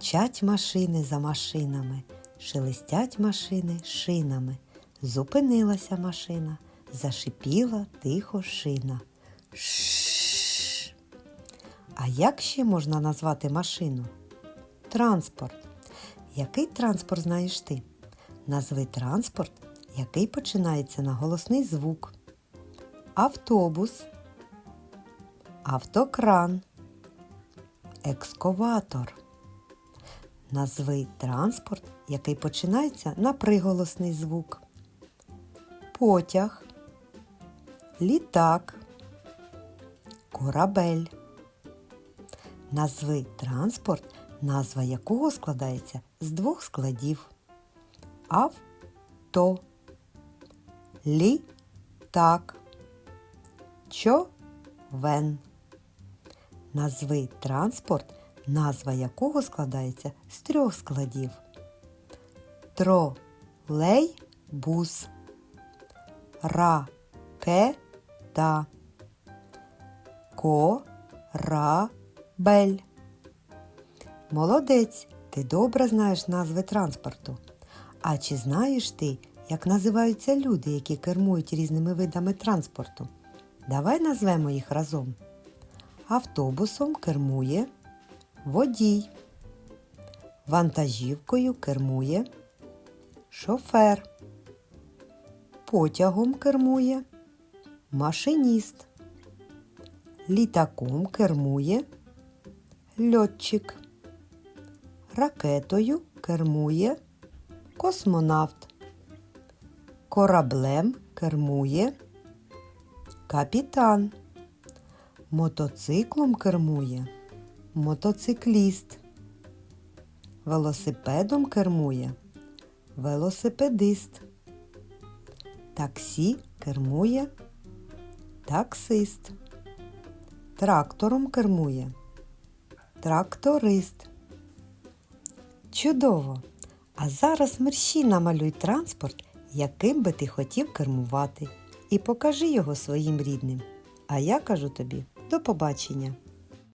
Мчать машини за машинами, шелестять машини шинами. Зупинилася машина, зашипіла тихо шина. Шш. А як ще можна назвати машину? Транспорт. Який транспорт знаєш ти? Назви транспорт, який починається на голосний звук. Автобус, автокран, екскаватор. Назви транспорт, який починається на приголосний звук. Потяг, літак, корабель. Назви транспорт, назва якого складається з двох складів. Авто, літак, човен. Назви транспорт, назва якого складається з трьох складів. Тролейбус, ракета, корабель. Молодець, ти добре знаєш назви транспорту. А чи знаєш ти, як називаються люди, які кермують різними видами транспорту? Давай назвемо їх разом. Автобусом кермує водій. Вантажівкою кермує шофер. Потягом кермує машиніст. Літаком кермує льотчик. Ракетою кермує космонавт. Кораблем кермує капітан. Мотоциклом кермує мотоцикліст. Велосипедом кермує велосипедист. Таксі кермує таксист. Трактором кермує тракторист. Чудово! А зараз мерщій намалюй транспорт, яким би ти хотів кермувати, і покажи його своїм рідним. А я кажу тобі до побачення!